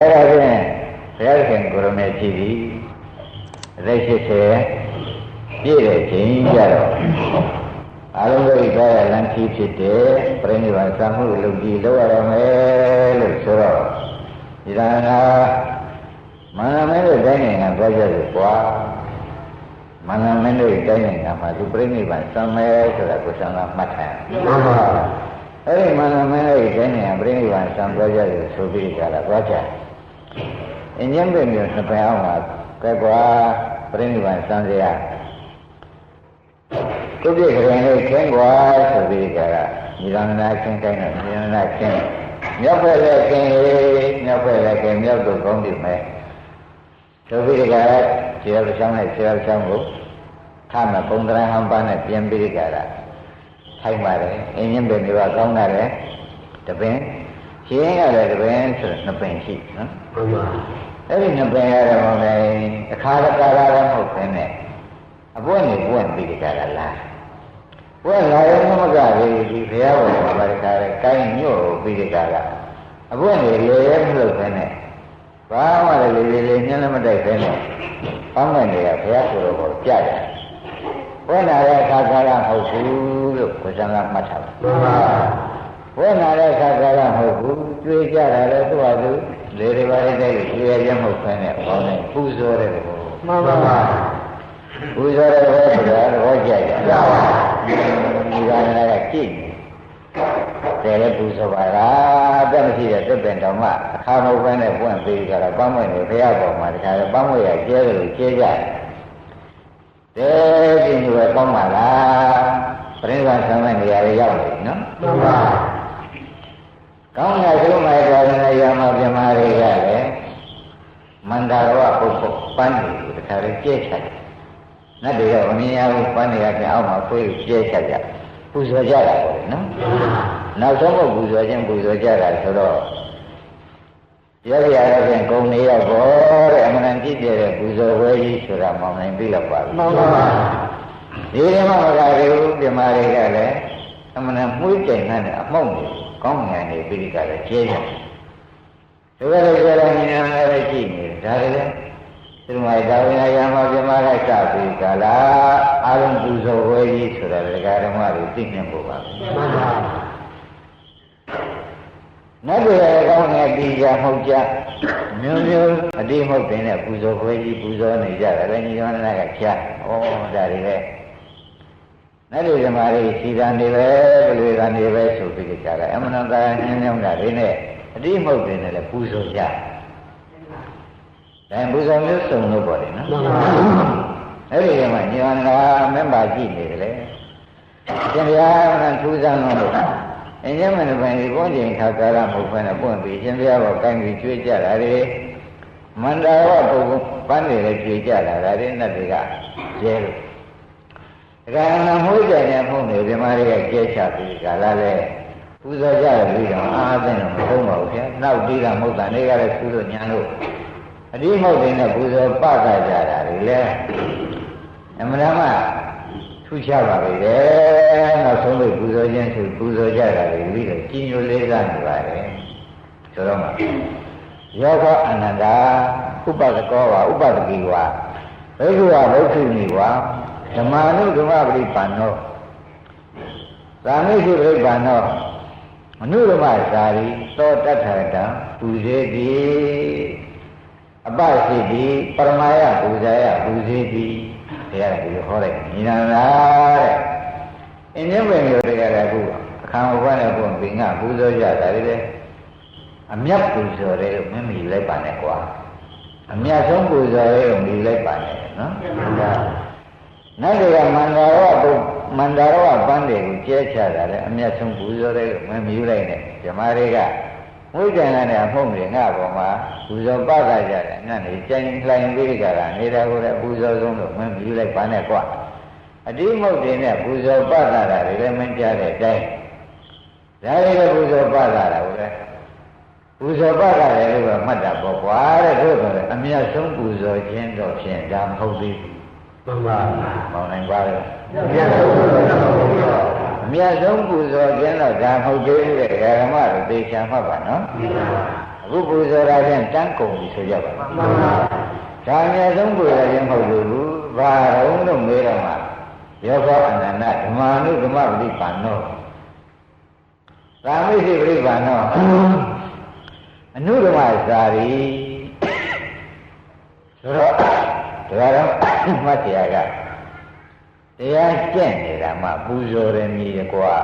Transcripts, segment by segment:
အဲ့ဒါဖြင့်ဘုရားခင်ကိုရမေကြည့်ပြီးအသက်80ပြည့်တဲ့ချိန်ကြတော့အလုံးစုံကြရလမ်းကြီးဖြစ်တဲ့ပြိဋိဘံသံမှုလုံကြီးလောက်ရမယ်လို့ဆိုတော့ဒီဒါကမန္တမင်းတို့တိုင်းနိုင်ငံပြောကြတယ်ကွာမန္တမင်းတို့တိုင်းနိုင်ငံမှာသူပြိဋိဘံသံမဲဆိုတာကိုသံဃာမှတ်ထားတယ်မှန်ပါအဲ့ဒီမန္တမင်းတို့တိုင်းနိုင်ငံပြိဋိဘံသံပြောကြတယ်ဆိုပြီးကြတာပြောကြတယ် အင်းကြီးမျိုးနှစ်ပင်အောင်မှာကဲကွာပြိဋိဘံသံစရာကိုပြည့်ကြရင်လေးခင်းကွာဆိုပြီးကြတာညီတော်နာခင်းတိုင်းတော့ညီတော်နာခင်းမြောက်ဖက်လည်းခင်းမြောက်ဖက်လည်းခင်းမြောက်တို့ကောင်းပြီမဲ့ဆိုပြီးကြတာခြေတော်ချောင်းနဲ့ခြေတော်ချောင်းကိုထားမှပုံသဏ္ဍာန်ဟန်ပါနဲ့ပြင်ပြီးကြတာထိုက်ပါတယ်အင်းကြီးပင်တွေကကောင်းတယ်တပင် ရှင်းရတယ်တပင်ဆိုတော့နှစ်ပင်ရှိနော်မှန်ပါအဲ့ဒီနှစ်ပင်ရတယ်မဟုတ်လေအခါတကားလည်းမဟုတ်ခင်းနဲ့အပွင့်နေပွင့်ပြီးကြတာလားပွင့်လာရင်မကလေးဒီဘုရားဘောမှာပါတကားလေကိုင်းညို့ပြီးကြတာအပွင့်နေလေရဲမလို့ခင်းနဲ့ဘာမှလည်းလေလေလေးညှင်းလည်းမတိုက်ခင်းနဲ့အောင်းနိုင်တွေကဘုရားကိုယ်တော်ကိုကြတယ်ပွင့်လာတဲ့အခါကာလမဟုတ်ဘူးလို့ကိုယ်စံကမှတ်ထားပါမှန်ပါ ဝိနာတဲ့ခါကလည်းမဟုတ်ဘူးကြွေးကြတာလည်းသူ့ဟာသူလေတွေပါလိုက်တဲ့ကြွေးရခြင်းမဟုတ်ဘဲနဲ့ဘောင်းနဲ့ပူဇော်တဲ့ဘောမှန်ပါပါပူဇော်တဲ့ဘောဆိုတာဘောကြိုက်တယ်မှန်ပါဒီကနေ့ကကြည့်တယ်လည်းပူဇော်ပါလားအသက်မရှိတဲ့သစ်ပင်တော်မှအခါမဟုတ်ဘဲနဲ့ပွင့်ပေးကြတာပန်းမွေနေဘုရားပေါ်မှာတခါလည်းပန်းမွေရကျဲတယ်လို့ကျဲကြတယ်တဲ့ဒီလိုပဲကောင်းပါလားပြိဿဆံမဲ့နေရာတွေရောက်နေနော်မှန်ပါ ကောင်းတဲ့သုမိုက်တော်နဲ့ရမပြမတွေကလည်းမန္တရဝပုဂ္ဂိုလ်ပန်းတွေကိုတခါလေကျဲချတယ်။နတ်တွေကမမြင်ရဘူးပန်းတွေကပြန်အောက်မှာဖွေးကျဲချကြပူဇော်ကြတာပေါ့နော်။နောက်ဆုံးတော့ပူဇော်ခြင်းပူဇော်ကြတာဆိုတော့ရရရပြန်ဂုံနေရဘောတဲ့အမှန်တန်ကြည့်တဲ့ပူဇော်ဝဲကြီးဆိုတာမောင်နိုင်ပြီလောက်ပါမှန်ပါပါဒီထဲမှာမကဘူးပြမတွေကလည်းအမှန်တန်မှုကြိမ်တဲ့အမှုန့်တွေ ကောင်းငင်နေပြီးကြတယ်ကျဲတယ်ဒီကလေးကျတော့ဉာဏ်လည်းကြည့်နေတယ်ဒါလည်းဒီမှာဒါဝိညာယမပြမလိုက်စပြီးကြလားအာရုံပူဇော်ဝဲကြီးဆိုတာဒကာဓမ္မတွေသိနေဖို့ပါမှန်ပါနတ်တွေကောင်းတဲ့ဒီကြမဟုတ်ကြမျိုးမျိုးအတိမဟုတ်တဲ့ပူဇော်ခွဲကြီးပူဇော်နေကြတယ်လည်းညီတော်နာကချာဩဒါတွေပဲ နတ်တွေဓမ္မတွေစီတန်တွေပဲဘလူတန်တွေပဲဆိုပြီးကြတာအမှန်တရားညင်းညောင်းတာတွေနဲ့အတိမဟုတ်တဲ့နဲ့လည်းပူဇော်ကြတယ်ပူဇော်မျိုးစုံလို့ပေါ့လေနော်အဲ့ဒီကမှညီတော်နာမင်းပါကြည့်နေတယ်လေရှင်ဘုရားကထူးဆန်းလို့အင်းရမနပိုင်ဒီဘုန်းကျင်ခါကာရမဟုတ်ဘဲနဲ့ပွင့်ပြီးရှင်ဘုရားကကိုင်းပြီးကျွေးကြတာလေမန္တရဝပုဂ္ဂိုလ်ပန်းတွေလည်းကျွေးကြတာဒါတွေနဲ့တွေကကျဲလို့ ဒကာနာမှုကြတဲ့ဖုန်းတွေဒီမှာတွေကကျဲချပြီးကာလလဲပူဇော်ကြရပြီးတော့အာအသိတော့မဟုတ်ပါဘူးခင်ဗျနောက်ပြီးတာမဟုတ်တာနေကလည်းကုလို့ညာလို့အတိမဟုတ်တဲ့နဲ့ပူဇော်ပကကြတာတွေလဲအမှန်မှထူးခြားပါလေတဲ့နောက်ဆုံးလို့ပူဇော်ခြင်းဆိုပူဇော်ကြတာတွေပြီးတော့ကြီးညိုလေးစားနေပါတယ်ဆိုတော့မှယောဂအနန္တာဥပဒကောဝဥပဒတိဝဘိက္ခုဝဘုက္ခုနိဝ ဓမ္မာနုဓမ္မပရိပန္နောသာမိစုပရိပန္နောအနုဓမ္မဇာတိသောတထရတံပူဇေတိအပစိတိပရမယပူဇာယပူဇေတိတရားကဒီလိုဟောလိုက်ညီနာလားတဲ့အင်းမြင့်ပင်မျိုးတရားကအခုအခါဘဝနဲ့ဘုံပင်ကပူဇော်ကြတာလေအမြတ်ပူဇော်တယ်လို့မမီလိုက်ပါနဲ့ကွာအမြတ်ဆုံးပူဇော်တယ်လို့မီလိုက်ပါနဲ့နော် နောက်တွေကမန္တရဝပုမန္တရဝပန်းတွေကိုကျဲချတာလေအမြတ်ဆုံးပူဇော်တယ်လို့မမီလိုက်နဲ့ဓမ္မတွေကဝိဇ္ဇာနဲ့အမှုန့်တွေငါ့ပေါ်မှာပူဇော်ပကကြတယ်ငါနေကြိုင်လှိုင်ပြီးကြတာနေတာကိုလည်းပူဇော်ဆုံးလို့မမီလိုက်ပါနဲ့ကွာအတိမုတ်တွေနဲ့ပူဇော်ပကတာတွေလည်းမကြတဲ့အတိုင်းဒါတွေလည်းပူဇော်ပကတာကိုလည်းပူဇော်ပကတယ်လို့ပဲမှတ်တာပေါ့ကွာတဲ့တို့ဆိုလည်းအမြတ်ဆုံးပူဇော်ခြင်းတော့ဖြင့်ဒါမဟုတ်သေးဘူး မှန်ပါမောင်နိုင်ပါလေအမြတ်ဆုံးပူဇော်အမြတ်ဆုံးပူဇော်ခြင်းတော့ဒါမဟုတ်သေးဘူးတဲ့ဓမ္မတို့သေချာမှတ်ပါနော်အခုပူဇော်တာဖြင့်တန်းကုန်ပြီဆိုကြပါမှန်ပါဒါအများဆုံးပူဇော်ခြင်းမဟုတ်ဘူးဘာတော့လို့မေးတော့မှယောဂအနန္တဓမ္မနုဓမ္မပရိပါဏောသာမိစိပရိပါဏောအနုဓမ္မဇာရီဆိုတော့ဒါတော့ မှတ်တရားကတရားကျင့်နေတာမှပူဇော်တယ်မြည်ကွာ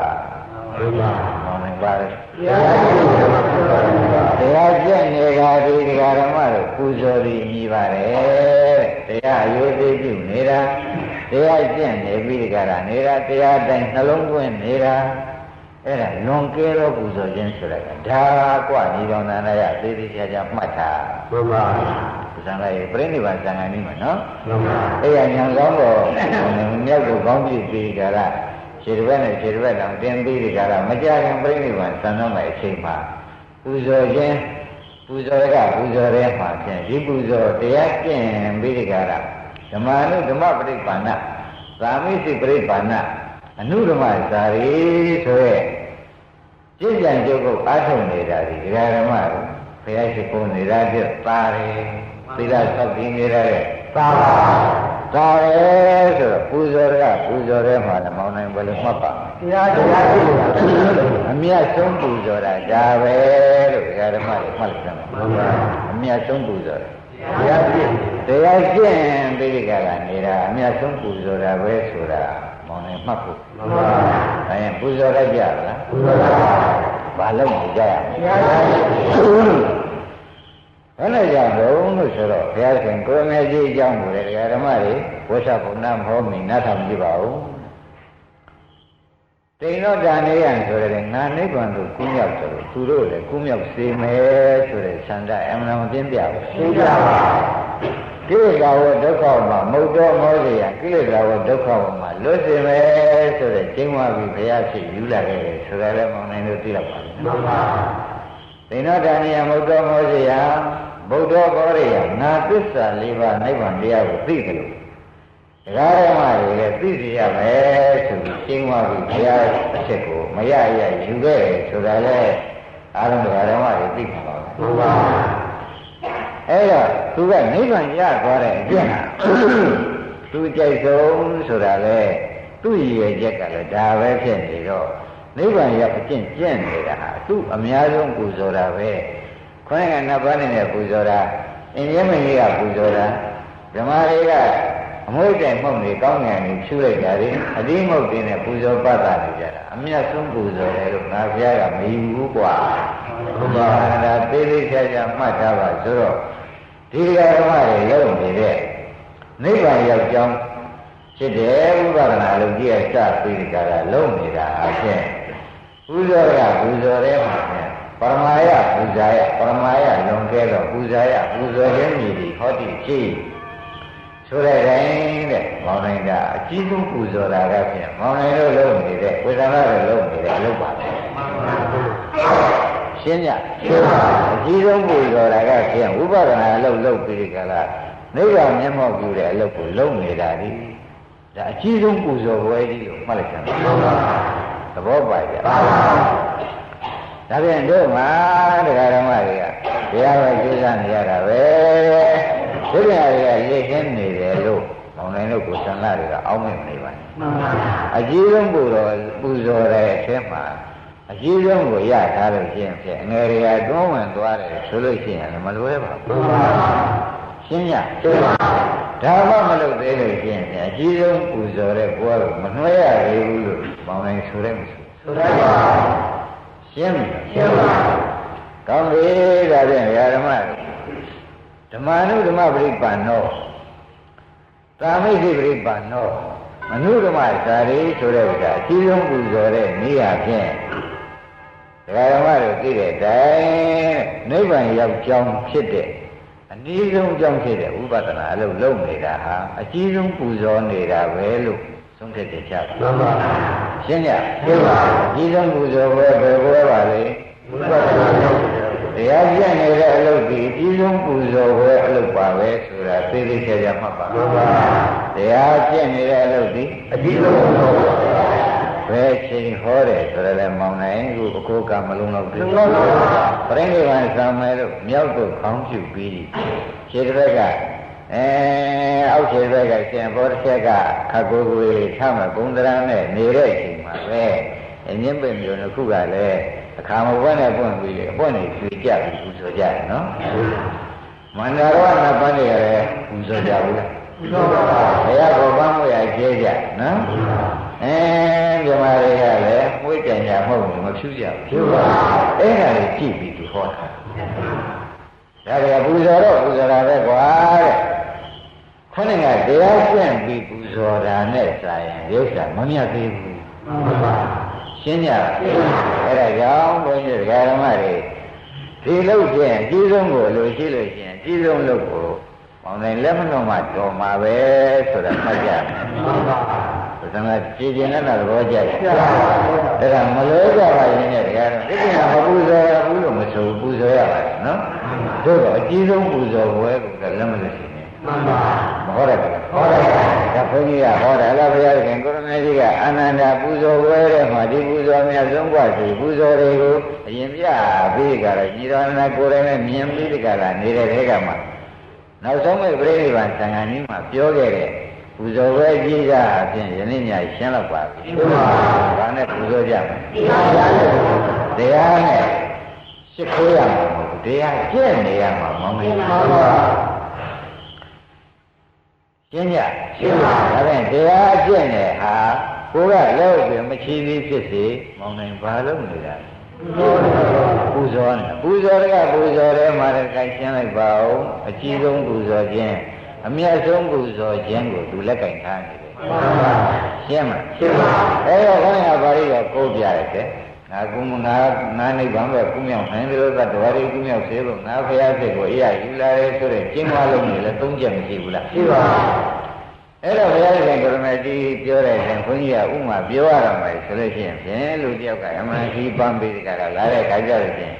ဟုတ်ပါမောင်နိုင်ပါလေတရားကျင့်နေတာဒီတရားဓမ္မတို့ပူဇော်ပြီးမြည်ပါတယ်တရားအယုသိပြုနေတာတရားကျင့်နေပြီးဒီကရာနေတာတရားတိုင်းနှလုံးသွင်းနေတာအဲ့ဒါလွန်ကဲသောပူဇော်ခြင်းဆိုတဲ့ကဒါကွညီတော်နန္ဒရသေသေးချာချာမှတ်ထားမှန်ပါ ဇံလိုက်ပြိဋိဘံဇံဃာနည်းမှာနော်မှန်ပါအဲ့ရညာကောင်းတော့မြောက်ကိုကောင်းပြီပြီးကြတာခြေတစ်ဘက်နဲ့ခြေတစ်ဘက်တောင်တင်ပြီးဒီကရမကြခင်ပြိဋိဘံဇံတော့မယ်အချိန်မှာပူဇော်ခြင်းပူဇော်ကပူဇော်တဲ့မှာဖြင့်ဒီပူဇော်တရားကျင့်ပြီးဒီကရဓမ္မနုဓမ္မပရိပါဏသာမိစိပရိပါဏအနုဓမ္မဇာရီဆိုရဲကြည်ကြံကြုတ်ကိုအားထုတ်နေတာဒီဒကာဓမ္မတို့ဘုရားရှိခိုးနေတာပြပါတယ် သီလဆောက်တည်နေတာတဲ့သာပါဒါပဲဆိုတော့ပူဇော်ရကပူဇော်ရဲမှာလည်းမောင်းနိုင်ဘယ်လိုမှတ်ပါတရားတရားရှိနေတာအမြတ်ဆုံးပူဇော်တာဒါပဲလို့ဒကာဓမ္မတွေမှတ်လိုက်ကြပါအမြတ်ဆုံးပူဇော်တယ်တရားကျင့်တရားကျင့်ပိဋကကနေတာအမြတ်ဆုံးပူဇော်တာပဲဆိုတာမောင်းနိုင်မှတ်ဖို့မှန်ပါဒါရင်ပူဇော်လိုက်ကြလားပူဇော်ပါဘာလို့မကြရမလဲ ဘယ်နဲ့ကြောင့်လဲလို့ဆိုတော့ဘုရားရှင်ကိုယ်မဲကြီးအကြောင်းကိုလေဓမ္မတွေဝိသဘုံနာမဟောမိနားထောင်ကြည့်ပါဦးတိန်တော့ဒါနေရန်ဆိုတဲ့ငါနိဗ္ဗာန်ကိုကူးမြောက်တယ်လို့သူတို့လည်းကူးမြောက်စေမယ်ဆိုတဲ့ဆန္ဒအမှန်မပြင်းပြဘူးသိကြပါကိလေသာဝဒုက္ခမှာမုတ်တော်မောစေရကိလေသာဝဒုက္ခမှာလွတ်စေမယ်ဆိုတဲ့ကျင်းဝပြီးဘုရားရှိယူလာခဲ့တယ်ဆိုရလဲမောင်နိုင်တို့သိတော့ပါဘူးမှန်ပါသိဏတဏိယမုတ်တော်မောစေယ ဗုဒ္ဓဘောရိယငါသစ္စာလေးပါးနိဗ္ဗာန်တရားကိုသိတယ်လို့တရားဓမ္မတွေလည်းသိစီရမယ်ဆိုပြီးရှင်းသွားပြီးဘုရားအချက်ကိုမရရယူခဲ့တယ်ဆိုတာလေအားလုံးတရားဓမ္မတွေသိမှာပါဘုရားအဲ့တော့သူကနိဗ္ဗာန်ရသွားတဲ့အကျင့်ဟာသူကြိုက်ဆုံးဆိုတာလေသူ့ရည်ရွယ်ချက်ကလည်းဒါပဲဖြစ်နေတော့နိဗ္ဗာန်ရောက်အကျင့်ကျင့်နေတာဟာသူ့အများဆုံးပူဇော်တာပဲ ခေါင်းကနှစ်ပါးနဲ့ပူဇော်တာအင်းရမင်းကြီးကပူဇော်တာဓမ္မတွေကအမွှေးတိုင်မှုန့်တွေကောင်းငင်တွေဖြူလိုက်ကြတယ်အတိမုတ်တွေနဲ့ပူဇော်ပတ်တာနေကြတာအမြတ်ဆုံးပူဇော်တယ်လို့ငါဘုရားကမယူဘူးကွာဘုရားဒါသေးသေးချာချာမှတ်ထားပါဆိုတော့ဒီကဓမ္မတွေလုံးနေတဲ့နိဗ္ဗာန်ရောက်ကြောင်းဖြစ်တယ်ဥပဒနာလုံးကြီးကစပြီးဒီကရာလုံးနေတာအဖြစ်ပူဇော်ရပူဇော်တဲ့မှာဖြင့် ပရမယပူဇာယပရမယလွန်ကဲတော့ပူဇာယပူဇော်ခြင်းမြည်ဒီဟောတိဖြစ်ဆိုတဲ့တိုင်းတဲ့မောင်နိုင်တာအကြီးဆုံးပူဇော်တာကဖြင့်မောင်နိုင်တို့လုံးနေတဲ့ဝေဒနာတွေလုံးနေတဲ့အလုပ်ပါပဲရှင်းညရှင်းပါအကြီးဆုံးပူဇော်တာကဖြင့်ဝိပဿနာအလုပ်လုပ်ပြီးကြလားနိဗ္ဗာန်မျက်မှောက်ပြုတဲ့အလုပ်ကိုလုပ်နေတာဒီဒါအကြီးဆုံးပူဇော်ပွဲကြီးလို့မှတ်လိုက်ကြပါသဘောပါကြပါ ဒါပြန်တို့မှာတရားဓမ္မတွေကတရားပဲကျူးစာနေရတာပဲဒီပြန်တွေကလေ့ကျင့်နေတယ်လို့မောင်နိုင်တို့ကိုသံဃာတွေကအောင်းမနေပါနဲ့မှန်ပါအကြီးဆုံးပူတော်ပူဇော်တဲ့အထက်မှာအကြီးဆုံးကိုရထားလို့ရှိရင်ဖြင့်အငယ်တွေကတွန်းဝင်သွားတယ်ဆိုလို့ရှိရင်လည်းမလွဲပါဘူးမှန်ပါရှင်းရရှင်းပါဒါမှမလုပ်သေးလို့ရှိရင်အကြီးဆုံးပူဇော်တဲ့ဘုရားကိုမနှွှဲရသေးဘူးလို့မောင်နိုင်ဆိုတဲ့မရှိဆိုရပါ ရှင်းပြီရှင်းပါကောင်းပြီဒါဖြင့်ဓမ္မဓမ္မနုဓမ္မပရိပန္နောသာမိတိပရိပန္နောမနုဓမ္မဇာတိဆိုတဲ့ဥစ္စာအကြီးဆုံးပူဇော်တဲ့နေရာဖြင့်ဒကာဓမ္မတို့သိတဲ့တိုင်နိဗ္ဗာန်ရောက်ကြောင်းဖြစ်တဲ့အနည်းဆုံးကြောင်းဖြစ်တဲ့ဥပဒနာအလုပ်လုပ်နေတာဟာအကြီးဆုံးပူဇော်နေတာပဲလို့ သုံးထက်ကြချပါမှန်ပါရှင်းကြရှင်းပါကြီးဆုံးပူဇော်ပွဲဘယ်ပွဲပါလဲဝိပဿနာလုပ်တရားပြည့်နေတဲ့အလုပ်ဒီအကြီးဆုံးပူဇော်ပွဲအလုပ်ပါပဲဆိုတာသိသိချာချာမှတ်ပါမှန်ပါတရားပြည့်နေတဲ့အလုပ်ဒီအကြီးဆုံးပူဇော်ပွဲဘယ်ချိန်ဟောတယ်ဆိုတော့လည်းမောင်နိုင်ခုအကိုကမလုံးတော့ဘူးပြိဋိဘံဆံမဲလို့မြောက်တို့ခေါင်းပြုပြီးခြေတစ်ဘက်က အဲအောက်ခြေဘက်ကရှင်ဘောတစ်ချက်ကခက်ကိုယ်ကိုယ်ထားမှဂုံတရံနဲ့နေတဲ့အချိန်မှာပဲအငင်းပင်မျိုးတစ်ခုကလည်းအခါမပွဲနဲ့ပွင့်ပြီးလေအပွင့်နေကျွေကြပြီးပူဇော်ကြတယ်နော်မန္တရဝနပန်းတွေလည်းပူဇော်ကြဘူးလားပူဇော်ပါပါဘုရားကိုပန်းမွေရကျဲကြနော်အဲမြမတွေကလည်းမွေးကြံကြမဟုတ်ဘူးမဖြူကြဘူးဖြူပါအဲ့ဒါလေးကြည့်ပြီးသူဟောတာဒါကပူဇော်တော့ပူဇော်တာပဲကွာတဲ့ ခொနည်းကတရားကျင့်ပြီးပူဇော်တာနဲ့စာရင်ဒီဥစ္စာမမြတ်သေးဘူးမှန်ပါရှင်းကြအဲ့ဒါကြောင့်ဘုန်းကြီးတရားဓမ္မတွေဒီလို့ဖြင့်အကြီးဆုံးကိုလိုရှိလို့ရှိရင်အကြီးဆုံးလို့ကိုပေါင်းတိုင်းလက်မလုံးမှတော်မှာပဲဆိုတာမှတ်ကြမယ်မှန်ပါဒါကကြည်ကျင်တဲ့သဘောကြတယ်အဲ့ဒါမလို့ကြပါရင်လည်းတရားတော့ဒီကိစ္စမပူဇော်ရဘူးလို့မဆိုပူဇော်ရပါတယ်နော်တို့တော့အကြီးဆုံးပူဇော်ပွဲကလက်မလို့ရှိနေ မှန်ပါမဟုတ်တယ်ဟောတယ်ဒါဘုန်းကြီးကဟောတယ်အလားဘုရားရှင်ကိုရမေကြီးကအနန္တပူဇော်ပွဲတဲ့မှာဒီပူဇော်များဆုံးกว่าစီပူဇော်တွေကိုအရင်ပြပြီးကြတော့ညီတော်နာကိုယ်တိုင်နဲ့မြင်ပြီးတကလားနေတဲ့တဲကမှာနောက်ဆုံးမဲ့ပြိဋိဘံသံဃာနည်းမှာပြောခဲ့တဲ့ပူဇော်ပွဲကြီးကအပြင်ယနေ့ညရှင်းတော့ပါပြီ။ဒါနဲ့ပူဇော်ကြမယ်။တရားနဲ့ရှ िख ိုးရမှာမဟုတ်ဘူး။တရားကျင့်နေရမှာမဟုတ်ဘူး။ ရှင်းကြ။ရှင်းပါ။ဒါဖြင့်တရားကျင့်တဲ့ဟာကိုယ်ကလည်းပြင်မချီသေးဖြစ်စေမောင်နိုင်ဘာလို့နေတာလဲပူဇော်နေပူဇော်တကပူဇော်တယ်မှာတကရှင်းလိုက်ပါဦးအကြီးဆုံးပူဇော်ခြင်းအမြတ်ဆုံးပူဇော်ခြင်းကိုသူလက်ကင်ထားနေတယ်ရှင်းမလားရှင်းပါအဲတော့ခေါင်းကပါဠိတော်ကိုးပြရတယ် ငါကုမငါငါနိဗ္ဗာန်ပဲကုမြောက်နိုင်တယ်လို့ကတဝရီကုမြောက်စေဖို့ငါဖရာစိတ်ကိုအေးရယူလာတယ်ဆိုတဲ့ကျင်းသွားလုံးနေလဲသုံးချက်မရှိဘူးလားရှိပါအဲ့တော့ဘုရားရှင်ကိုရမကြီးပြောတဲ့ရင်ခွန်ကြီးကဥမာပြောရတော့မယ်ဆိုလို့ရှိရင်ဖြင့်လူတယောက်ကအမှန်ကြီးပန်းပေးကြတာလာတဲ့ခါကျတော့ဖြင့်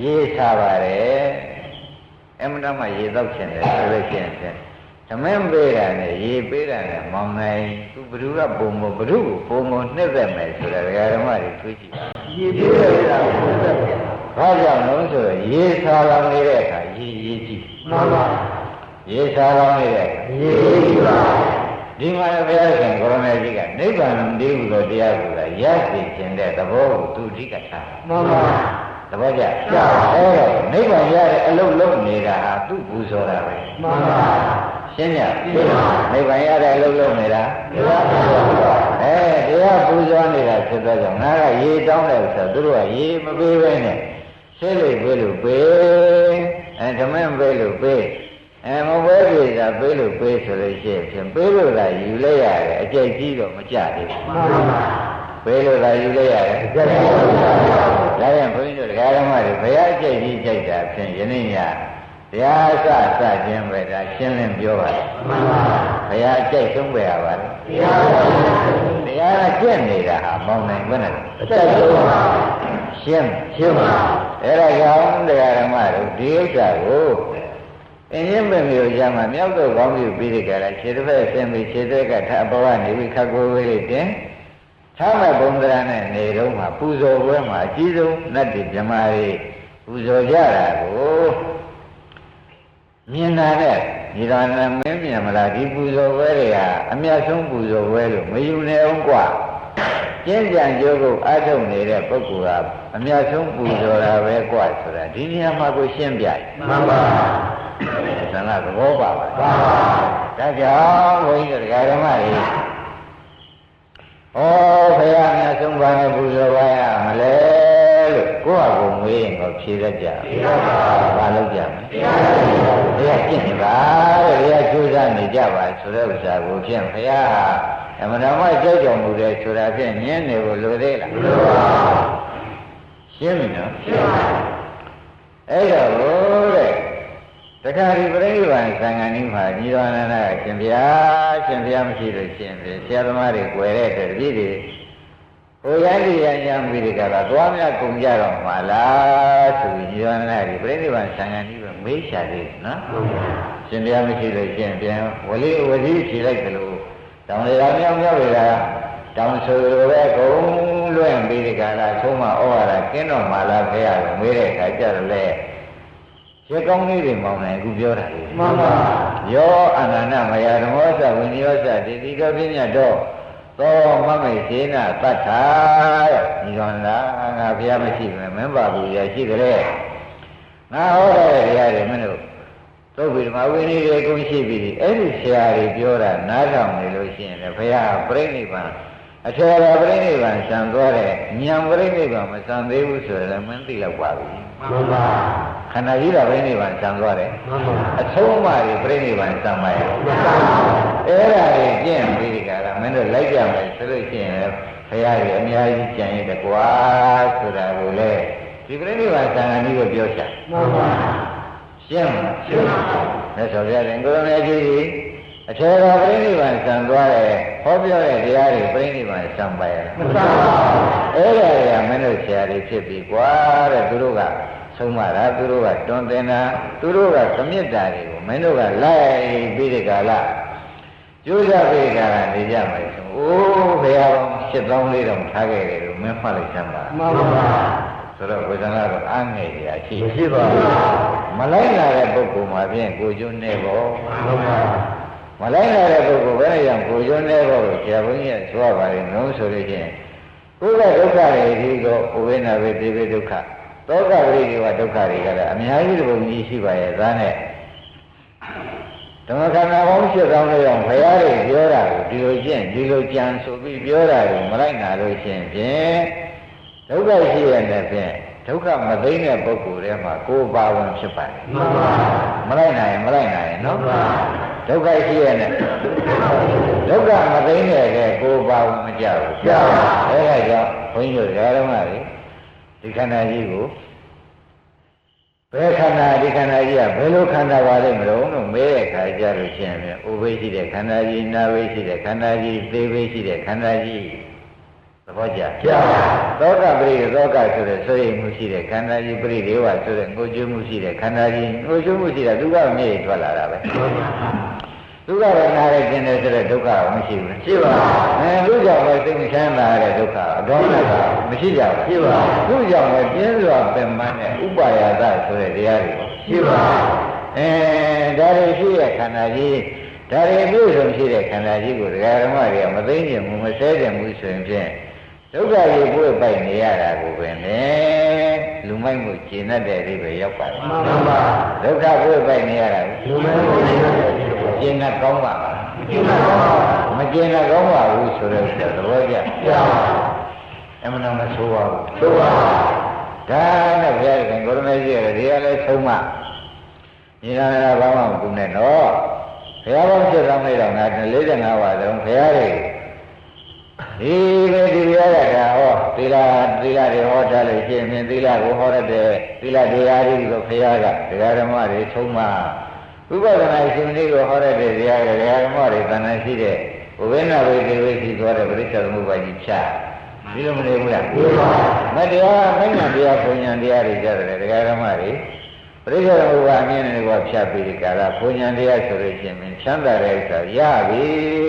ရေးစားပါတယ်အမှန်တမ်းရေတော့ချင်တယ်ဆိုလို့ရှိရင်ဖြင့်သ မင်းပေးတာနဲ့ရေပေးတာနဲ့မောင်နိုင်သူဘ누구ကပုံမဘ누구ကိုပုံမနှစ်သက်မယ်ဆိုတာဒကာဓမ္မတွေတွေးကြည့်ပါရေပေးတာကိုနှစ်သက်တယ်ဘာကြောင့်လဲဆိုတော့ရေစားလောင်နေတဲ့အခါရေရေကြည့်မှန်ပါရေစားလောင်းနေတဲ့ရေကြီးပါဒီမှာဘုရားရှင်ကိုရမေကြီးကနိဗ္ဗာန်တည်းဟူသောတရားကိုရရှိခြင်းတဲ့သဘောကိုသူအဓိကထားမှန်ပါ သဘောကျကျအဲ့တော့နိဗ္ဗာန်ရတဲ့အလုံးလုံးနေတာဟာသူ့ပူဇော်တာပဲမှန်ပါရှင်းကြရှင်းပါနိဗ္ဗာန်ရတဲ့အလုံးလုံးနေတာတရားပူဇော်ပါအဲတရားပူဇော်နေတာဖြစ်သောကြောင့်ငါကရေတောင်းတယ်ဆိုတော့သူတို့ကရေမပေးဘဲနဲ့ဆေးလိပ်ပေးလို့ပေးအဲဓမ္မပေးလို့ပေးအဲမပွဲပြေတာပေးလို့ပေးဆိုလို့ရှိရင်ဖြင့်ပေးလို့သာယူလိုက်ရတယ်အကျိတ်ကြီးတော့မကြသေးဘူးမှန်ပါ ပါပေးလို့သာယူလိုက်ရတယ်အကျိတ်ကြီးတော့မကြဘူးဒါရင်ဘုန်းကြီးတို့တရားဓမ္မတွေဘုရားအကျိတ်ကြီးကြိုက်တာဖြင့်ယနေ့ညတရားစစခြင်းပဲဒါရှင်းလင်းပြောပါမှန်ပါဘုရားအကျိတ်ဆုံးပဲရပါတယ်တရားတရားကျင့်နေတာဟာမောင်နိုင်ဘယ်နဲ့အကျိတ်ဆုံးပါရှင်းရှင်းပါအဲ့ဒါကြောင့်တရားဓမ္မတို့ဒီဥစ္စာကိုအင်းရင်ပဲမျိုးရမှာမြောက်တော့ကောင်းပြီပြီးတဲ့ကြလားခြေတစ်ဖက်ဆင်းပြီးခြေတစ်ဖက်ကထအပေါ်ကနေပြီးခက်ကိုယ်လေးတင် ထားမဲ့ဘုံဒရာနဲ့နေတော့မှပူဇော်ပွဲမှာအကြီးဆုံးနတ်တွေမြမာတွေပူဇော်ကြတာကိုမြင်တာနဲ့ဒီတော်နဲ့မင်းမြင်မလားဒီပူဇော်ပွဲတွေဟာအမြတ်ဆုံးပူဇော်ပွဲလို့မယူနိုင်အောင်กว่าကျင့်ကြံကြိုးကိုအထုတ်နေတဲ့ပုဂ္ဂိုလ်ကအမြတ်ဆုံးပူဇော်တာပဲกว่าဆိုတာဒီနေရာမှာကိုရှင်းပြမှန်ပါသံဃာသဘောပါပါဒါကြောင့်ဘုန်းကြီးတို့ဓမ္မတွေ ဩဘုရားမြတ်ဆုံးပါပူဇော်ပါရမလဲလို့ကိုယ့်ဟာကိုယ်မွေးရင်တော့ဖြေတတ်ကြဘာလုပ်ကြမလဲတရားကျင့်နေပါတဲ့တရားကျိုးစားနေကြပါဆိုတဲ့ဥစ္စာကိုဖြင့်ဘုရားဟာအမှန်တော်မှကြောက်ကြမှုတယ်ဆိုတာဖြင့်ညင်းနေကိုလိုသေးလားမလိုပါဘူးရှင်းပြီနော်ရှင်းပါအဲ့တော့တဲ့ တခါဒီပြိဋိဘံသံဃာနည်းမှာညီတော်နန္ဒကရှင်ဗျာရှင်ဗျာမရှိလို့ရှင်ဖြင့်ဆရာသမားတွေ꿰တဲ့အတွက်တပည့်တွေဟိုရန်ဒီရန်ရံပြီးဒီကလာသွားမြတ်ကုန်ကြတော့မှာလားဆိုပြီးညီတော်နန္ဒကပြိဋိဘံသံဃာနည်းပဲမေးချသေးတယ်နော်ရှင်ဗျာမရှိလို့ရှင်ပြန်ဝလိဝတိဖြေလိုက်တယ်လို့တောင်လေရာမြောင်မြောက်တွေကတောင်ဆိုလိုပဲကုံလွင့်ပြီးဒီကလာသုံးမဩဝါဒကင်းတော်မှာလားဖေရတယ်မေးတဲ့အခါကျတော့လေ ရေကောင်းလေးတွေမောင်းနိုင်အခုပြောတာလေမှန်ပါယောအနန္တမယဓမ္မောသဝိနည်းသတိတိတော်ပြည့်ညတ်တော့သောမမေသေနတတ္ထာတဲ့ညီတော်လားငါဘုရားမရှိဘူးမင်းပါဘူးရရှိကြလေငါဟောတဲ့တရားတွေမင်းတို့သုတ်ပြီးဓမ္မဝိနည်းတွေကုန်ရှိပြီအဲ့ဒီဆရာတွေပြောတာနားထောင်နေလို့ရှိရင်လည်းဘုရားပြိဋိဘံအထေရပြိဋိဘံစံသွားတယ်ဉာဏ်ပြိဋိဘံမစံသေးဘူးဆိုရင်လည်းမင်းသိလောက်ပါပြီ မှန်ပါခန္ဓာကြီးတာပြိဋိဘံစံသွားတယ်မှန်ပါအဆုံးအမတွေပြိဋိဘံစံပါရဲ့မှန်ပါအဲ့ဒါတွေကျင့်ပြီးဒီကရမင်းတို့လိုက်ကြမယ်ဆိုလို့ရှိရင်လည်းဘုရားကြီးအများကြီးကြံရတဲ့ကွာဆိုတာကိုလေဒီပြိဋိဘံစံအနည်းကိုပြောချင်မှန်ပါရှင်းမလားရှင်းပါပါမြတ်စွာဘုရားရှင်ကိုရမေကြီးကြီး အထေတော်ပြိဋိဘံစံသွားတယ်ဟောပြောတဲ့တရားတွေပြိဋိဘံစံပါရဲ့မှန်ပါအဲ့ဒါတွေကမင်းတို့ဆရာတွေဖြစ်ပြီကွာတဲ့သူတို့ကဆုံးမတာသူတို့ကတွန်တင်တာသူတို့ကသမြစ်တာတွေကိုမင်းတို့ကလိုက်ပြီးဒီကလာကျိုးစားပြီးဒီကလာနေကြမယ်ဆိုအိုးဘုရားတော်ရှစ်သောင်းလေးတော့ထားခဲ့တယ်လို့မင်းမှတ်လိုက်စမ်းပါမှန်ပါဆိုတော့ဝေဒနာတော့အားငယ်ကြရှိမရှိပါဘူးမလိုက်လာတဲ့ပုဂ္ဂိုလ်မှာဖြင့်ကိုကျွန်းနေဖို့မှန်ပါ မလိုက်လာတဲ့ပုဂ္ဂိုလ်ဘယ်နဲ့ကြောင့်ကိုကျွန်းနေဖို့ဆရာဘုန်းကြီးကဆိုရပါလိမ့်လို့ဆိုလို့ချင်းကိုယ်ကဒုက္ခတွေဒီကိုဥဝိနာဝေတိဝေဒုက္ခသောကပရိဒီဝဒုက္ခတွေကလည်းအများကြီးတစ်ပုံကြီးရှိပါရဲ့သားနဲ့ဓမ္မခန္ဓာပေါင်းရှင်းကောင်းလို့အောင်ဘုရားတွေပြောတာကိုဒီလိုကျင့်ဒီလိုကြံဆိုပြီးပြောတာကိုမလိုက်နာလို့ရှိရင်ဖြင့်ဒုက္ခရှိရတဲ့ဖြင့်ဒုက္ခမသိတဲ့ပုဂ္ဂိုလ်ထဲမှာကိုယ်ပါဝင်ဖြစ်ပါတယ်မှန်ပါမလိုက်နိုင်ရင်မလိုက်နိုင်ရင်မှန်နော်ပါ ဒုက္ခရှိရတဲ့ဒုက္ခမသိတဲ့ကဲကိုယ်ပါဝင်မကြဘူးကြောက်ပါအဲဒါကြောင့်ဘုန်းကြီးတို့ဓမ္မတွေဒီခန္ဓာကြီးကိုဘယ်ခန္ဓာဒီခန္ဓာကြီးကဘယ်လိုခန္ဓာပါလဲမလို့လို့မေးတဲ့အခါကျလို့ရှိရင်ဥပိ္ပရှိတဲ့ခန္ဓာကြီးနာဝိရှိတဲ့ခန္ဓာကြီးသေဝိရှိတဲ့ခန္ဓာကြီး သဘောကျကြောက်ပါသောကပရိသောကဆိုတဲ့ဆွေမှုရှိတဲ့ခန္ဓာကြီးပရိဒေဝဆိုတဲ့ငိုကြွမှုရှိတဲ့ခန္ဓာကြီးငိုကြွမှုရှိတာဒုက္ခမြေထွက်လာတာပဲဒုက္ခပဲနားရခြင်းတဲ့ဆိုတဲ့ဒုက္ခကမရှိဘူးရှိပါအဲလူကြောင့်ပဲသိမချမ်းသာတဲ့ဒုက္ခအတော်နဲ့ကမရှိကြဘူးရှိပါလူကြောင့်ပဲပြင်းစွာပင်ပန်းတဲ့ဥပါယသဆိုတဲ့တရားတွေပေါ့ရှိပါအဲဒါတွေရှိတဲ့ခန္ဓာကြီးဒါတွေအပြည့်စုံရှိတဲ့ခန္ဓာကြီးကိုဒကာဓမ္မတွေကမသိကျင်ဘူးမဆဲကျင်ဘူးဆိုရင်ဖြင့် ဒုက္ခကြီးပွေ့ပိုက်နေရတာကိုပဲလေလူမိုက်မှုကျင့်တတ်တဲ့အိဗယ်ရောက်ပါတယ်မှန်ပါဒုက္ခပွေ့ပိုက်နေရတာကိုလူမဲကိုနေရတယ်ကျင့်တတ်ကောင်းပါလားကျင်းပါပါမကျင့်တတ်ကောင်းပါဘူးဆိုတော့သဘောကျကြောက်ပါအမှန်တော့မဆိုးပါဘူးသို့ပါဒါနဲ့ဘုရားရှင်ကိုရမေကြီးရတယ်ဒီကလည်းဆုံးမညီနာနာဘာမှမကူနဲ့နော်ဘုရားဘောင်းဖြစ်ဆောင်လိုက်တော့ငါ45ဝါတုံးဘုရားတွေ ဒီလေဒီရရတာဟောသီလသီလတွေဟောထားလို့ရှိရင်သီလကိုဟောရတဲ့သီလတရားတွေကိုဘုရားကဒကာဓမ္မတွေဆုံးမဥပဒနာရှင်လေးကိုဟောရတဲ့တရားကဒကာဓမ္မတွေတဏ္ဍာရှိတဲ့ဘုဝိနာဝေဒီဝိသိသွားတဲ့ပရိစ္ဆေသမုပ္ပါကြီးဖြတ်ဒီလိုမနေဘူးလားသို့ပါမတရားမဉ္ဇဉ်တရားဘုံဉဏ်တရားတွေကြတယ်ဒကာဓမ္မတွေပရိစ္ဆေသမုပ္ပါအမြင်နဲ့ကဖြတ်ပြီးဒီကာလဘုံဉဏ်တရားဆိုလို့ရှိရင်ချမ်းသာတဲ့ဥစ္စာရပြီ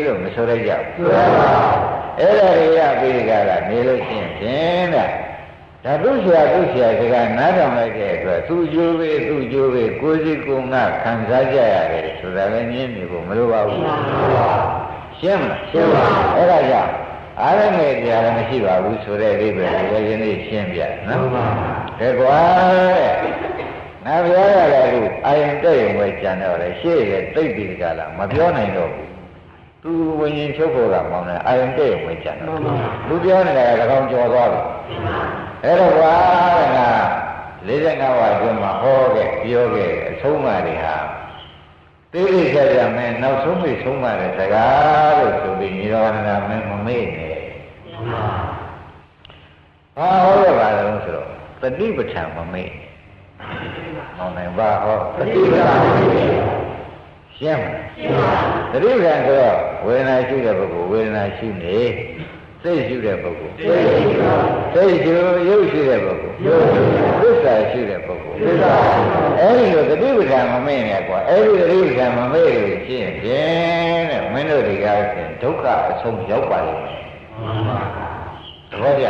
လို့မဆိုရကြဘူးသို့ပါ အဲ့ဒါတွေရပြီးဒီကာလနေလို့ရှိရင်ဖြင့်တဲ့ဒါသူဆရာသူဆရာစကားနားထောင်လိုက်တဲ့အတွက်သူကျိုးပဲသူကျိုးပဲကိုယ်စီကိုယ်ငါခံစားကြရတယ်ဆိုတာလည်းညင်းနေဖို့မလိုပါဘူးရှင်းမလားရှင်းပါအဲ့ဒါကြောင့်အားရငယ်တရားလည်းမရှိပါဘူးဆိုတဲ့အိဗယ်ကိုလည်းယနေ့ရှင်းပြနော်မှန်ပါကဲကွာတဲ့ငါပြောရတဲ့အခုအာယံတဲ့ရုံပဲကြံတော့လေရှေ့ရဲ့တိတ်ပြီးဒီကလာမပြောနိုင်တော့ဘူး သူဝิญဉ်ချုပ်ဖို့ကမောင်းတယ်အာယံတဲ့ရုံပဲကြံမှတော့န်ပါလူပြောနေတာက၎င်းကြော်သွားပြီအဲ့တော့ကွာတဲ့ငါ45ဝါကျွန်းမှာဟောခဲ့ပြောခဲ့အဆုံးအမတွေဟာတိတိကျကျမင်းနောက်ဆုံးမိဆုံးမတဲ့စကားလို့ဆိုပြီးညီတော်နာမင်းမမေ့နဲ့ဘာဟောရပါလဲဆိုတော့တတိပဋ္ဌာန်မမေ့ဟောနိုင်ပါဟောသတိပဋ္ဌာန်မမေ့ရှင်းမလားတတိပဋ္ဌာန်ဆိုတော့ ဝေဒနာရှိတဲ့ပုဂ္ဂိုလ်ဝေဒနာရှိနေစိတ်ရှိတဲ့ပုဂ္ဂိုလ်သိရှိပါစိတ်ရှိရုပ်ရှိတဲ့ပုဂ္ဂိုလ်ရုပ်ရှိပါသစ္စာရှိတဲ့ပုဂ္ဂိုလ်သစ္စာရှိပါအဲ့ဒီလိုတတိပဋ္ဌာန်မမေ့နဲ့ကွာအဲ့ဒီတတိပဋ္ဌာန်မမေ့လို့ရှင်းဖြင့်တဲ့မင်းတို့တွေကဖြင့်ဒုက္ခအဆုံးရောက်ပါလိမ့်မယ်မသဘောကျ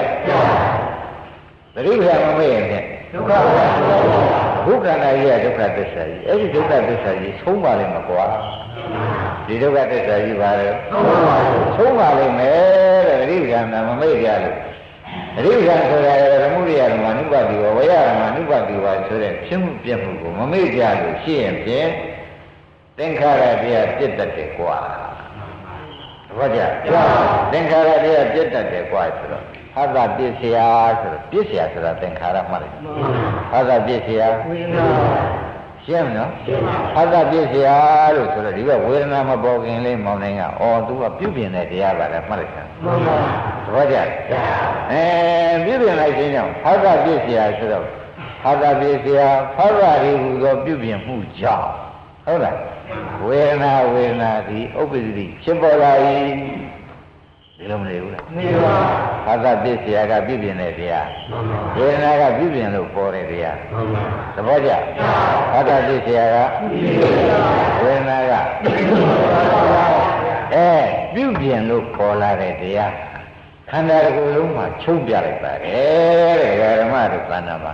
သတိပ္ပံမမေ့ရင်ဖြင့်ဒုက္ခပါဘုက္ခန္တာကြီးကဒုက္ခသစ္စာကြီးအဲ့ဒီဒုက္ခသစ္စာကြီးဆုံးပါလိမ့်မကွာ ဒီဒုက္ခသစ္စာကြီးပါလေသုံးပါပါဆုံးပါလိမ့်မယ်တဲ့သတိပ္ပံမမေ့ကြလို့သတိပ္ပံဆိုတာရဓမ္မရိယဓမ္မနုပတိဝဝေယဓမ္မနုပတိဝဆိုတဲ့ဖြစ်မှုပြမှုကိုမမေ့ကြလို့ရှိရင်ဖြင့်သင်္ခါရတရားပြစ်တတ်တယ်ကွာသဘောကျသင်္ခါရတရားပြစ်တတ်တယ်ကွာဆိုတော့ဟာသပစ္စယဆိုတော့ပစ္စယဆိုတာသင်္ခါရမှတ်လိုက်ဟာသပစ္စယဝိညာ ရှင်းမနော်ဟာသပစ္စယလို့ဆိုတော့ဒီကဝေဒနာမပေါ်ခင်လေးမောင်နိုင်ကအော်သူကပြုပြင်တဲ့တရားပါလေမှတ်လိုက်တာမှန်ပါသဘောကျအဲပြုပြင်လိုက်ခြင်းကြောင့်ဟာသပစ္စယဆိုတော့ဟာသပစ္စယဖသရီဟူသောပြုပြင်မှုကြောင့်ဟုတ်လားဝေဒနာဝေဒနာသည်ဥပ္ပဒိဖြစ်ပေါ်လာ၏ ဒီလိုမနေဘူးလားနေပါဟာသပစ္စယကပြုပြင်တဲ့တရားမှန်ပါဝေဒနာကပြုပြင်လို့ပေါ်တဲ့တရားမှန်ပါသဘောကျဟာသပစ္စယကဝေဒနာကအဲပြုပြင်လို့ပေါ်လာတဲ့တရားခန္ဓာတစ်ခုလုံးမှာချုပ်ပြလိုက်ပါတယ်တဲ့ဓမ္မတို့ကန္နာမှာ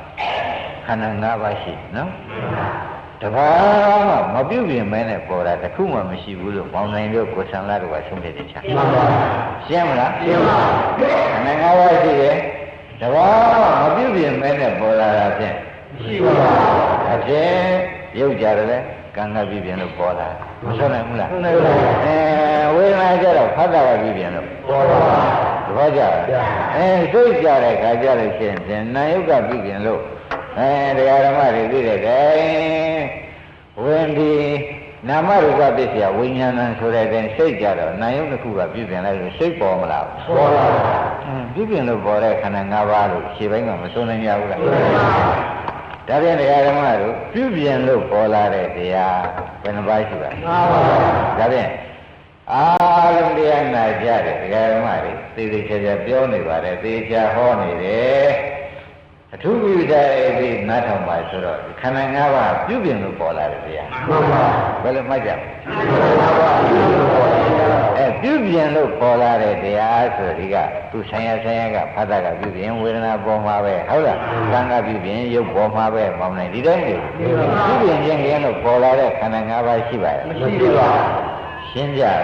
ခန္ဓာ၅ပါးရှိနော် တဘာမှမပြုပြင်မဲနဲ့ပေါ်တာတစ်ခုမှမရှိဘူးလို့ပေါင်းနိုင်လို့ကိုယ်ဆံလာတို့ကဆုံးဖြတ်တယ်ချာမှန်ပါရှင်းမလားရှင်းပါခန္ဓာ၅ပါးရှိတယ်တဘာမှမပြုပြင်မဲနဲ့ပေါ်လာတာဖြင့်ရှိပါပါအဖြင့်ရုပ်ကြတယ်လေကံကပြုပြင်လို့ပေါ်လာမဆိုနိုင်ဘူးလားဟုတ်တယ်ပါအဲဝေဒနာကြတော့ဖတ်တာကပြုပြင်လို့ပေါ်ပါသဘောကျလားအဲစိတ်ကြတဲ့ခါကြလို့ရှိရင်ဖြင့်နာယုတ်ကပြုပြင်လို့ အဲတရားဓမ္မတွေသိတဲ့ကဲဝင်ဒီနာမရူပပစ္စယဝိညာဏဆိုတဲ့တဲ့စိတ်ကြတော့နာယုတ်တစ်ခုကပြုပြင်လိုက်လို့စိတ်ပေါ်မလားပေါ်ပါအင်းပြုပြင်လို့ပေါ်တဲ့ခန္ဓာ၅ပါးလို့ခြေပိုင်းကမဆုံးနိုင်ကြဘူးလားဒါဖြင့်တရားဓမ္မတို့ပြုပြင်လို့ပေါ်လာတဲ့တရားဘယ်နှပါးရှိပါလဲမှန်ပါဒါဖြင့်အာလုံးတရားနာကြတယ်တရားဓမ္မတွေသိသိချာချာပြောနေပါတယ်သိချာဟောနေတယ်အ ထူးပြုတဲ့ဒီနားထောင်ပါဆိုတော့ခန္ဓာ၅ပါးပြုပြင်လို့ပေါ်လာတဲ့တရားမှန်ပါဘယ်လိုမှတ်ကြမလဲမှန်ပါဒီလိုပေါ်ပါအဲပြုပြင်လို့ပေါ်လာတဲ့တရားဆိုဒီကသူဆိုင်ရဆိုင်ရကဖတ်တာကပြုပြင်ဝေဒနာပေါ်မှာပဲဟုတ်လားကံကပြုပြင်ရုပ်ပေါ်မှာပဲမောင်းနိုင်ဒီတိုင်းလေပြုပြင်ခြင်းကင်းလို့ပေါ်လာတဲ့ခန္ဓာ၅ပါးရှိပါရဲ့မရှိပါရှင်းကြတယ်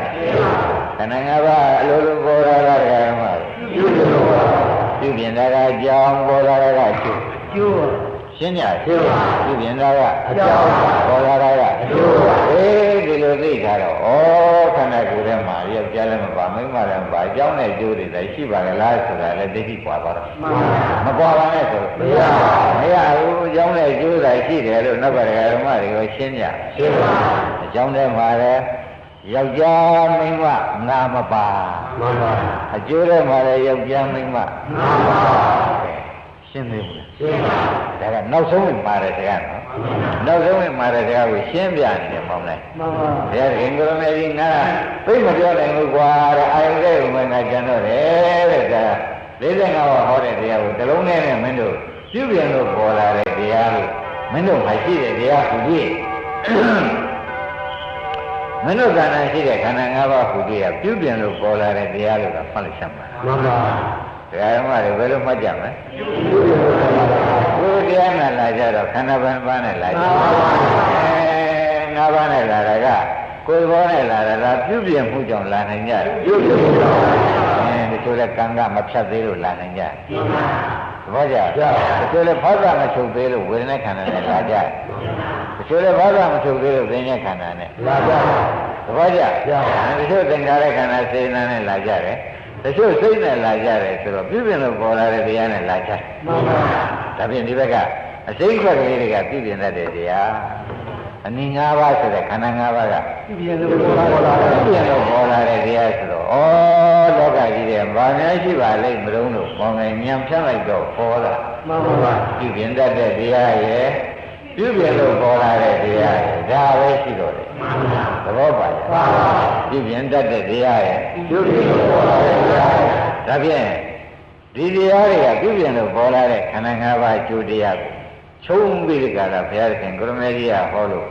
ခန္ဓာ၅ပါးအလိုလိုပေါ်လာတာကမှပြုလို့ ပါပြုပြင်တာကအကြောင်းပေါ်လာတာကကျိုးကျိုးရှင်းကြတယ်ရှင်းပါပြုပြင်တာကအကြောင်းပေါ်လာတာကအကျိုးပါအေးဒီလိုသိထားတော့ဩခန္ဓာကိုယ်ထဲမှာယောက်ျားလည်းမပါမိန်းမလည်းမပါအကြောင်းနဲ့ကျိုးတွေလည်းရှိပါကလားဆိုတာလည်းသိသိပွားသွားတော့မှန်ပါမပွားပါနဲ့ဆိုမရပါဘူးမရဘူးအကြောင်းနဲ့ကျိုးတာရှိတယ်လို့နောက်ကဓမ္မတွေကိုရှင်းကြရှင်းပါအကြောင်းထဲမှာလည်း ယောက်ျားမိန်းမငါမပါမှန်ပါအကျိုးထဲမှာလည်းယောက်ျားမိန်းမမှန်ပါရှင်းသေးဘူးလားရှင်းပါဒါကနောက်ဆုံးဝင်ပါတယ်တရားနော်နောက်ဆုံးဝင်ပါတယ်တရားကိုရှင်းပြနေတယ်မောင်လိုက်မှန်ပါဘုရားခင်ကိုရမေကြီးငါသိမပြောနိုင်ဘူးကွာတဲ့အာရုံတဲ့ဝင်ငါကြံတော့တယ်တဲ့ဒါ55ဟောဟောတဲ့တရားကိုတလုံးနဲ့နဲ့မင်းတို့ပြုပြန်လို့ပေါ်လာတဲ့တရားလို့မင်းတို့မရှိတဲ့တရားကိုကြည့် မင်းတို့ခန္ဓာရှိတဲ့ခန္ဓာ၅ပါးဟူပြီးကပြုပြင်လို့ပေါ်လာတဲ့တရားလို့ကမှတ်လိုက်ချက်ပါမှန်ပါတရားဓမ္မတွေဘယ်လိုမှတ်ကြမလဲပြုလို့ပါဘုရားနဲ့လာကြတော့ခန္ဓာဘယ်ပါးနဲ့လာကြအဲငါးပါးနဲ့လာတာကကိုယ်ဘောနဲ့လာတာကပြုပြင်မှုကြောင့်လာနိုင်ကြတယ်ပြုလို့ပါအဲဒီဆိုလဲကံကမဖြတ်သေးလို့လာနိုင်ကြတယ်သဘောကျကြပါဒီဆိုလဲဘာသာမချုပ်သေးလို့ဝေဒနာခန္ဓာနဲ့လာကြတယ် ဒီဆိုလဲဘာသာမချုပ်သေးလို့သိဉ္ဇခန္ဓာနဲ့လာကြသဘောကျကြပါဒီဆိုသင်္ခါရခန္ဓာစေနာနဲ့လာကြတယ်တချို့စိတ်နဲ့လာကြတယ်ဆိုတော့ပြုပြင်လို့ပေါ်လာတဲ့တရားနဲ့လာကြတယ်မှန်ပါဒါဖြင့်ဒီဘက်ကအစိမ့်ခွက်ကလေးတွေကပြုပြင်တတ်တဲ့တရားအနည်း၅ပါးဆိုတဲ့ခန္ဓာ၅ပါးကပြုပြင်လို့ပေါ်လာပါပြုပြင်လို့ပေါ်လာတဲ့တရားဆိုတော့ဩလောကကြီးတဲ့ဘာများရှိပါလိမ့်မလို့လို့မောင်ငယ်ညံဖြတ်လိုက်တော့ပေါ်လာမှန်ပါပြုပြင်တတ်တဲ့တရားရဲ့ ပြုပြင်လို့ပေါ်လာတဲ့တရားရဲ့ဒါပဲရှိတော့တယ်မှန်ပါသဘောပါလားပါပါပြုပြင်တတ်တဲ့တရားရဲ့ပြုပြင်လို့ပေါ်လာတဲ့တရားဒါဖြင့်ဒီတရားတွေကပြုပြင်လို့ပေါ်လာတဲ့ခန္ဓာ၅ပါးအကျိုးတရားကိုချုံပြီးဒီကလာဘုရားရှင်ကိုရမေကြီးကဟောလို့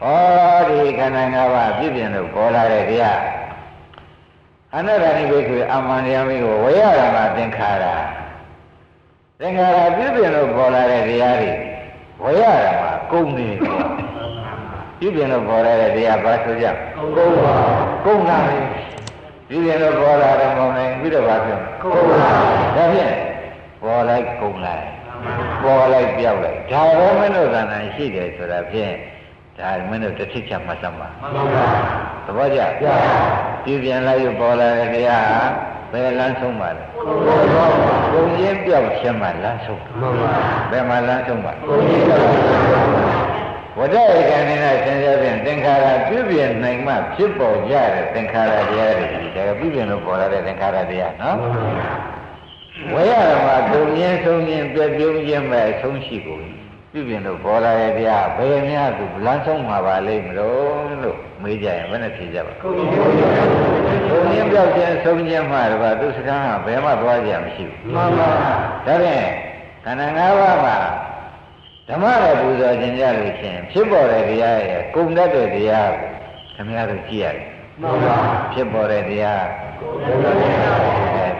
ဟောဒီခန္ဓာ၅ပါးပြုပြင်လို့ပေါ်လာတဲ့တရားအနတ္တနိဘိက္ခွေအာမန္တယမိကိုဝေယရမသင်္ခါရသင်္ခါရပြုပြင်လို့ပေါ်လာတဲ့တရားတွေ ဝေယရမကုန်နေတယ်ပြုပြင်လို့ပေါ်လာတဲ့တရားဘာဆိုကြကုန်းပါကုန်တာပဲပြုပြင်လို့ပေါ်လာတဲ့မောင်နိုင်ပြီးတော့ဘာပြောကုန်းပါဒါဖြင့်ပေါ်လိုက်ကုန်လိုက်ပေါ်လိုက်ပြောက်လိုက်ဒါရောမင်းတို့ကဏ္ဍရှိတယ်ဆိုတာဖြင့်ဒါမင်းတို့တစ်ထိချက်မှတ်သမှာမှန်ပါသဘောကျပြာပြုပြင်လိုက်ရပေါ်လာတဲ့တရားဟာ ဘယ်လမ်းဆုံးပါလဲကုန်းပါပါကိုရင်းပြောက်ခြင်းမှလမ်းဆုံးမှန်ပါဘယ်မှာလမ်းဆုံးပါကုန်းကြီးပါဝတ္တဧကနိနာသင်္ကြန်ဖြင့်သင်္ခါရပြုပြင်နိုင်မှဖြစ်ပေါ်ကြတဲ့သင်္ခါရတရားတွေဒီဒါကပြုပြင်လို့ပေါ်လာတဲ့သင်္ခါရတရားနော်ဝေယရမကိုရင်းဆုံးခြင်းပြည့်ပြုံးခြင်းပဲအဆုံးရှိကို ပြုပြင်လို့ပေါ်လာတဲ့တရားဘယ်များသူလမ်းဆုံးမှာပါလိမ့်မလို့လို့မေးကြရင်ဘယ်နဲ့ဖြေကြပါကုန်းကြီးပါဘုံရင်းပြောက်ခြင်းဆုံးခြင်းမှတပါသူစကားကဘယ်မှသွားကြမရှိဘူးမှန်ပါဒါဖြင့်ခန္ဓာ၅ပါးမှာဓမ္မရဲ့ပူဇော်ခြင်းကြလို့ရှိရင်ဖြစ်ပေါ်တဲ့တရားရဲ့ကုံတတ်တဲ့တရားကိုခင်ဗျားတို့ကြည့်ရတယ်မှန်ပါဖြစ်ပေါ်တဲ့တရားကုန်းပါအဲ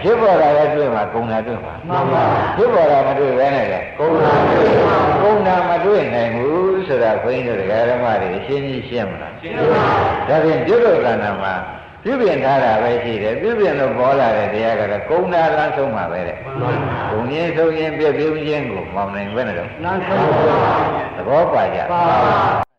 ဖြစ်ပေါ်တာလည်းတွေ့မှာကုံတာတွေ့မှာမှန်ပါဖြစ်ပေါ်တာမတွေ့ဘဲနဲ့လေကုန်းပါကုံတာမတွေ့နိုင်ဘူးဆိုတာခွင်းတို့တရားဓမ္မတွေအရှင်းကြီးရှင်းမလားရှင်းပါဒါဖြင့်ပြုလို့ကဏ္ဍမှာပြုပြင်ထားတာပဲရှိတယ်ပြုပြင်လို့ပေါ်လာတဲ့တရားကတော့ကုံတာလမ်းဆုံးမှာပဲတဲ့မှန်ပါဘုံရင်းဆုံးရင်းပြည့်ပြုံးခြင်းကိုမောင်နိုင်ပဲနဲ့တော့နာဆုံးပါသဘောပါကြပါ